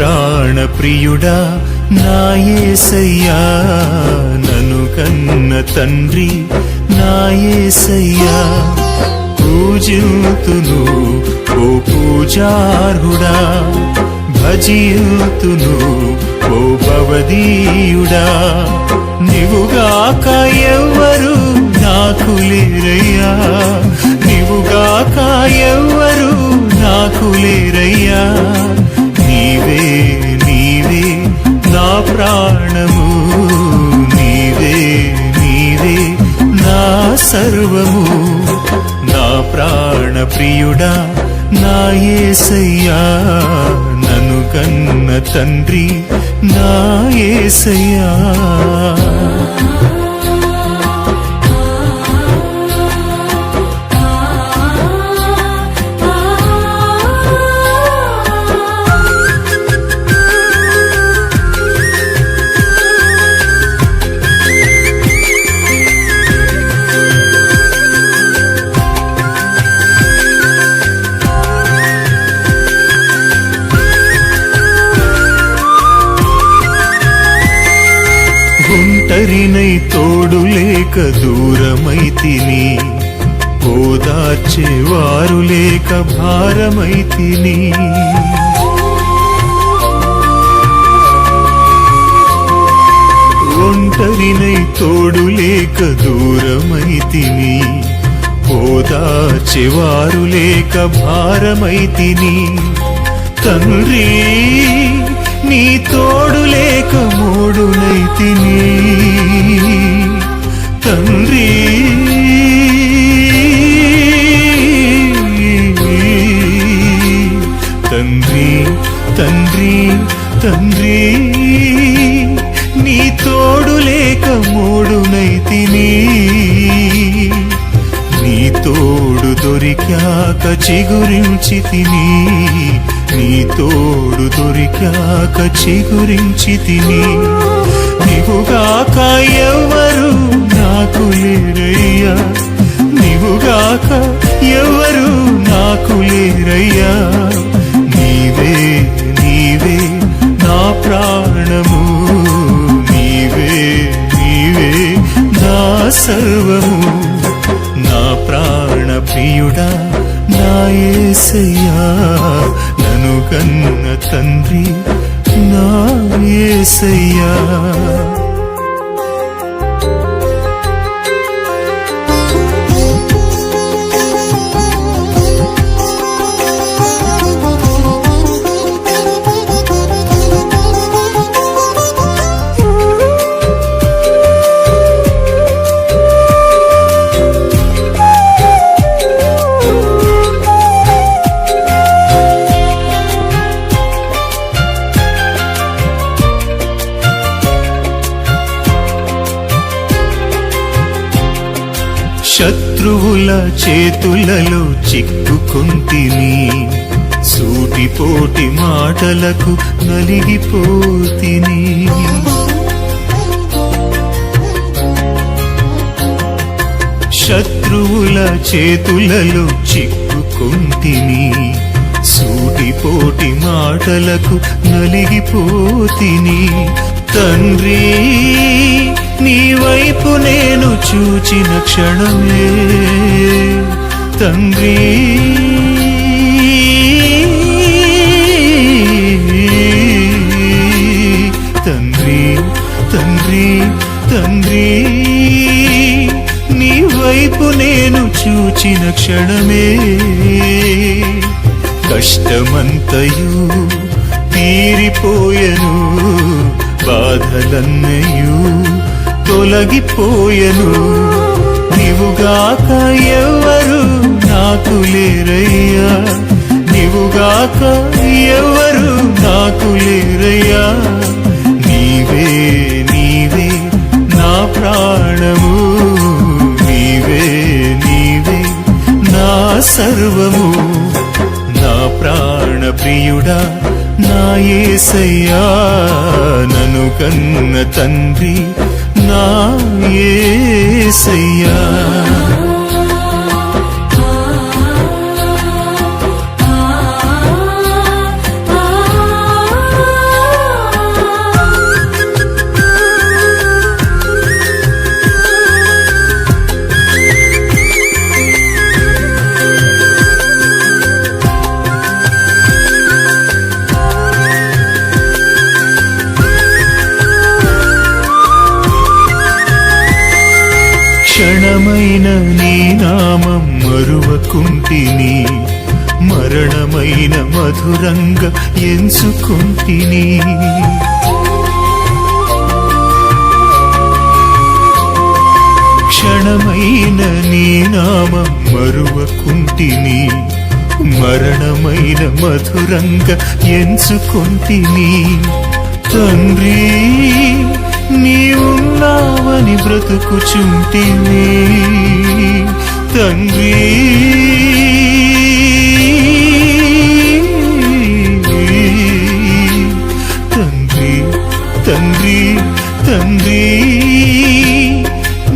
ప్రాణప్రియుడా నాయసయ్యా నను కన్న తండ్రి నాయసయ్యా పూజితును ఓ పూజార్హుడా భజియుతును ఓ భవదీయుడా. నివుగాక ఎవ్వరు నాకు లేరయ్యా నివుగాక ఎవ్వరు నాకు లేరయ్యా. నీవే ప్రాణము. నీవే నీవే నా సర్వము. నా ప్రాణ ప్రియుడా నా ఏసయ్యా నను కన్న తండ్రి నా ఏసయ్యా. ఒంటరినై తోడు లేక దూరమై తిని ఓదార్చేవారు లేక భారమై తిని. ఒంటరినై తోడు లేక దూరమై తిని ఓదార్చేవారు లేక భారమై తిని. తండ్రి నీ తోడు లేక మూడునై తిని. తండ్రి నీ తోడు లేక మోడునై తిని. నీ తోడు దొరికాక చిగురించి తిని. నీ తోడు దొరికాక చిగురించి తిని. నీవుగాక ఎవరు నాకు లేరయ్యా. నీవుగాక ఎవరు నాకు లేరయ్యా. నీవే నీవే నా ప్రాణము నీవే నీవే నా సర్వము. నా ప్రాణ ప్రియుడా నా ఏసయ్యా నను కన్న తండ్రి నా ఏసయ్యా. శత్రువుల చేతులలో చిక్కుకుంటిని. సూటిపోటి మాటలకు నలిగిపోతిని. శత్రువుల చేతులలో చిక్కుకుంటిని. సూటిపోటి మాటలకు నలిగిపోతిని. తండ్రి నీ వైపు నేను చూచిన క్షణమే. తండ్రి తండ్రి తండ్రి తండ్రి. నీ వైపు నేను చూచిన క్షణమే. కష్టమంతయు తీరిపోయను బాధలన్నయూ. తొలగిపోయను. నీవుగాక ఎవరు నాకు లేరయ్యా. నీవుగాక ఎవరు నాకు లేరయ్యా. నీవే నీవే నా ప్రాణము. నీవే నీవే నా సర్వము. నా ప్రాణ ప్రియుడా నా ఏసయ్యా. నను కన్న తండ్రి నా యేసయ్యా క్షణమైన నీ నామం మరువకుంటిని మరణమైన మధురంగా ఎంచుకుంటిని. క్షణమైన నీ నామం మరువకుంటిని మరణమైన మధురంగా ఎంచుకుంటిని. తండ్రి అని బ్రతుకుచుంటిని. తండ్రి తండ్రి తండ్రి తండ్రి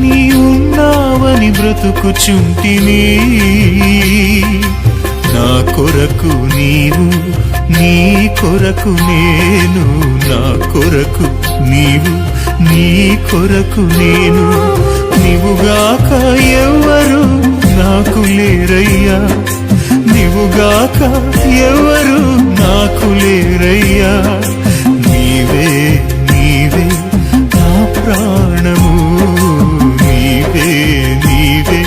నీ ఉన్నావని బ్రతుకుచుంటిని. నా కొరకు నీవు నీ కొరకు నేను నా కొరకు నీవు నీ కొరకు నేను నీవుగాక ఎవరు నాకు లేరయ్యా. నీవుగాక ఎవరు నాకు లేరయ్యా. నీవే నీవే నా ప్రాణము. నీవే నీవే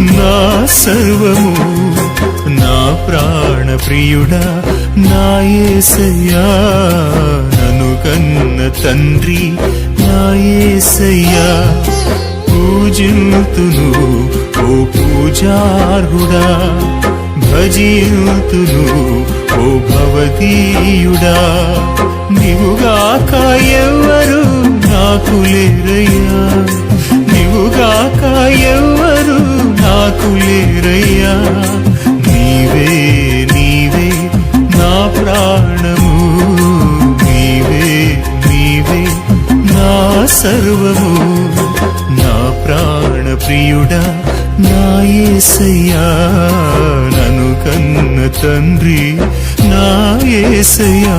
నా సర్వము. నా ప్రాణ ప్రియుడా నా యేసయ్యా కన్న తండ్రి నాయసయ్యా పూజింతును ఓ పూజార్హుడా భజింతును ఓ భవతీయుడా. నీవుగాక ఎవరు నాకు లేరయ్యా నీవుగాక ఎవరు నాకు లేరయ్యా. నీవే నీవే నా ప్రాణము సర్వము. నా ప్రాణ ప్రియుడా నా ఏసయ్యా నను కన్న తండ్రి నా ఏసయ్యా.